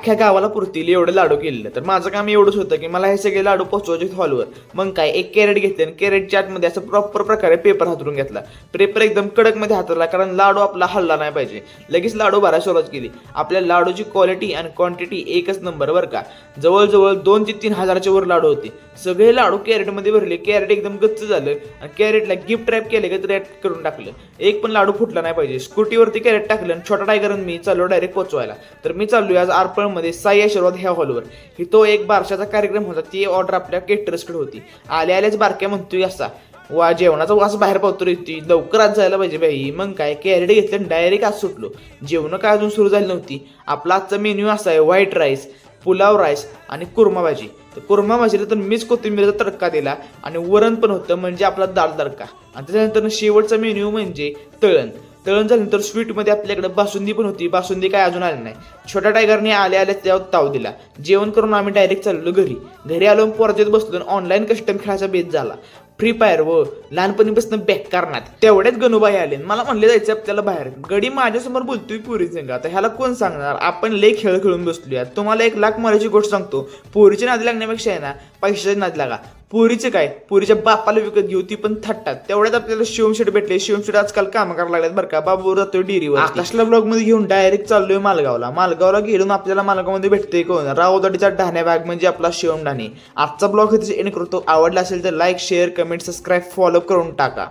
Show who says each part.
Speaker 1: अख्ख्या गावाला पुरतील एवढे लाडू केलेलं. तर माझं काम एवढंच होतं की मला हे सगळे लाडू पोचवायचे हॉलवर मग काय एक कॅरेट घेतले आणि कॅरेटच्या आतमध्ये असं प्रॉपर प्रकारे पेपर हातरून घेतला. पेपर एकदम कडकमध्ये हातरला कारण लाडू आपला हल्ला नाही पाहिजे. लगेच लाडू भरायला सुरुवात केली. आपल्या लाडूची क्वालिटी आणि क्वांटिटी एकच नंबर बरं का. जवळजवळ दोन ते तीन हजाराच्या वर लाडू होते. सगळे लाडू कॅरेटमध्ये भरले कॅरेट एकदम गच्च झालं. आणि कॅरेटला गिफ्ट रॅप केले का रॅप करून टाकलं. एक पण लाडू फुटला नाही पाहिजे. स्कूटीवरती कॅरेट टाकलं आणि छोटा टायगर आणि मी चाललो डायरेक्ट पोचवायला तर मी चाललो आज कार्यक्रमामध्ये साई आशीर्वाद ह्या हॉलवर. ही तो एक बारशाचा कार्यक्रम होता ती ऑर्डर आपल्या केटरसकडे होती. आल्या आल्याच बारक्या म्हणतोय असा. वा जेवणाचा वास बाहेर पावतो ती. लवकर आज जायला पाहिजे बाई. मग काय कॅरेट घेतलं डायरेक्ट आज सुटलो. जेवण काय अजून सुरू झाली नव्हती. आपला आजचा मेन्यू असा आहे व्हाईट राईस पुलाव राईस आणि कुर्मा भाजी. तर कुर्मा भाजीला तर मीच कोथिंबीरचा तडका दिला आणि वरण पण होतं म्हणजे आपला दाल तडका. आणि त्याच्यानंतर शेवटचा मेन्यू म्हणजे तळण. तळण झाल्यानंतर स्वीटमध्ये आपल्याकडे बासुंदी पण होती. बासुंदी काय अजून आली नाही. छोट्या टायगरने आल्या आल्या त्यावर ताव दिला. जेवण करून आम्ही डायरेक्ट चाललो घरी. घरी आलो पोरजेत बसलो ऑनलाईन कस्टम खेळायचा बेस झाला. फ्री फायर व लहानपणीपासून बॅक करणार तेवढ्याच गणूबाई आले मला म्हणले जायचं आपल्याला बाहेर. गडी माझ्यासमोर बोलतोय पुरी संघ आता ह्याला कोण सांगणार? आपण लय खेळ खेळून बसलोय. तुम्हाला एक लाख मारायची गोष्ट सांगतो. पोरीची नादी लागण्यापेक्षा आहे ना पैशाची नादी लागा. पुरीचं काय? पुरीच्या बापाला विकत घेऊ ती पण थट्टात. तेवढ्यात आपल्याला शिवमशेट भेटले. शिवमशेट आजकाल काम करायला लागल्यात बरं का. बाबू जातोय डिरीवर आकाशला ब्लॉगमध्ये घेऊन डायरेक्ट चाललोय मालगावला. मालगावला गेलो आपल्याला मालगावमध्ये भेटतोय कोण? रावदाडीचा ढाण्या बॅग म्हणजे आपला शिवम ढाणे. आजचा ब्लॉग इथे एंड करतो. आवडला असेल तर like share comment subscribe follow करून टाका.